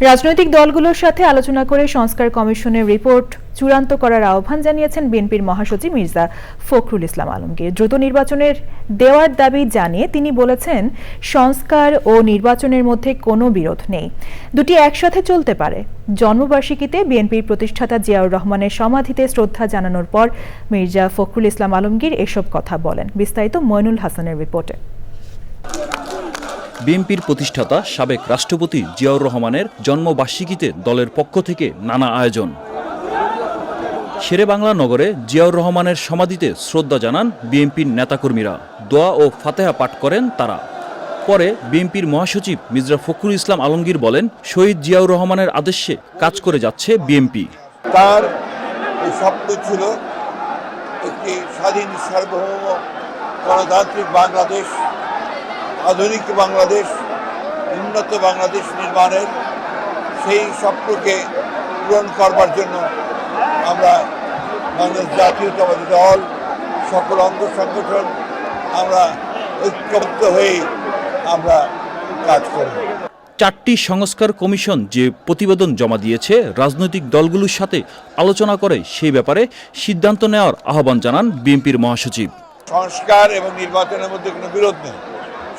রাজনৈতিক দলগুলোর সাথে আলোচনা করে সংস্কার কমিশনের রিপোর্ট চূড়ান্ত করার আহ্বান জানিয়েছেন বিএনপির মহাসচিব মির্জা ফখরুল ইসলাম আলমগীর। দ্রুত নির্বাচনের দেওয়ার দাবি জানিয়ে তিনি বলেছেন, সংস্কার ও নির্বাচনের মধ্যে কোনো বিরোধ নেই। দুটি একসাথে চলতে পারে। জন্মবার্ষিকীতে বিএনপির প্রতিষ্ঠাতা জিয়াউর রহমানের সমাধিতে শ্রদ্ধা জানানোর পর মির্জা ফখরুল ইসলাম আলমগীর এসব কথা বলেন। বিস্তারিত মইনুল হাসানের রিপোর্টে। বিএনপির প্রতিষ্ঠাতা সাবেক রাষ্ট্রপতি জিয়াউর রহমানের জন্মবার্ষিকীতে দলের পক্ষ থেকে নানা আয়োজন। শেরেবাংলা নগরে জিয়াউর রহমানের সমাধিতে শ্রদ্ধা জানান বিএনপির নেতাকর্মীরা। দোয়া ও ফাতেহা পাঠ করেন তারা। পরে বিএনপির মহাসচিব মির্জা ফখরুল ইসলাম আলমগীর বলেন, শহীদ জিয়াউর রহমানের আদেশে কাজ করে যাচ্ছে বিএনপি। তার স্বপ্ন ছিল একটি স্বাধীন সার্বভৌম গণতান্ত্রিক বাংলাদেশ আধুনিক বাংলাদেশ উন্নত বাংলাদেশ নির্মাণের সেই স্বপ্নকে পূরণ করবার জন্য আমরা বাংলাদেশ জাতীয়তাবাদী দল সকল অঙ্গ সংগঠন আমরা ঐক্যবদ্ধ হয়ে আমরা কাজ করব। চারটি সংস্কার কমিশন যে প্রতিবেদন জমা দিয়েছে রাজনৈতিক দলগুলোর সাথে আলোচনা করে সেই ব্যাপারে সিদ্ধান্ত নেওয়ার আহ্বান জানান বিএনপির মহাসচিব। সংস্কার এবং নির্বাচনের মধ্যে কোনো বিরোধ নেই।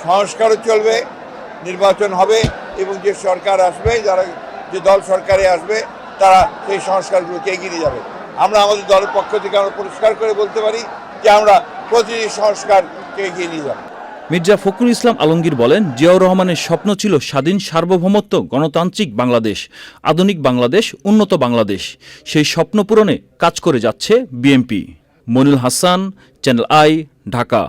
সংস্কারও চলবে, নির্বাচন হবে এবং যে সরকার আসবে, যারা যে দল সরকারে আসবে, তারা সেই সংস্কারগুলোকে এগিয়ে যাবে। আমরা আমাদের দলের পক্ষ থেকে আমরা পরিষ্কার করে বলতে পারি যে আমরা প্রতিটি সংস্কারকে এগিয়ে নিয়ে যাব। মির্জা ফখরুল ইসলাম আলমগীর বলেন, জিয়াউর রহমানের স্বপ্ন ছিল স্বাধীন সার্বভৌমত্ব, গণতান্ত্রিক বাংলাদেশ, আধুনিক বাংলাদেশ, উন্নত বাংলাদেশ। সেই স্বপ্ন পূরণে কাজ করে যাচ্ছে BNP. Monil Hasan, channel I, Dhaka.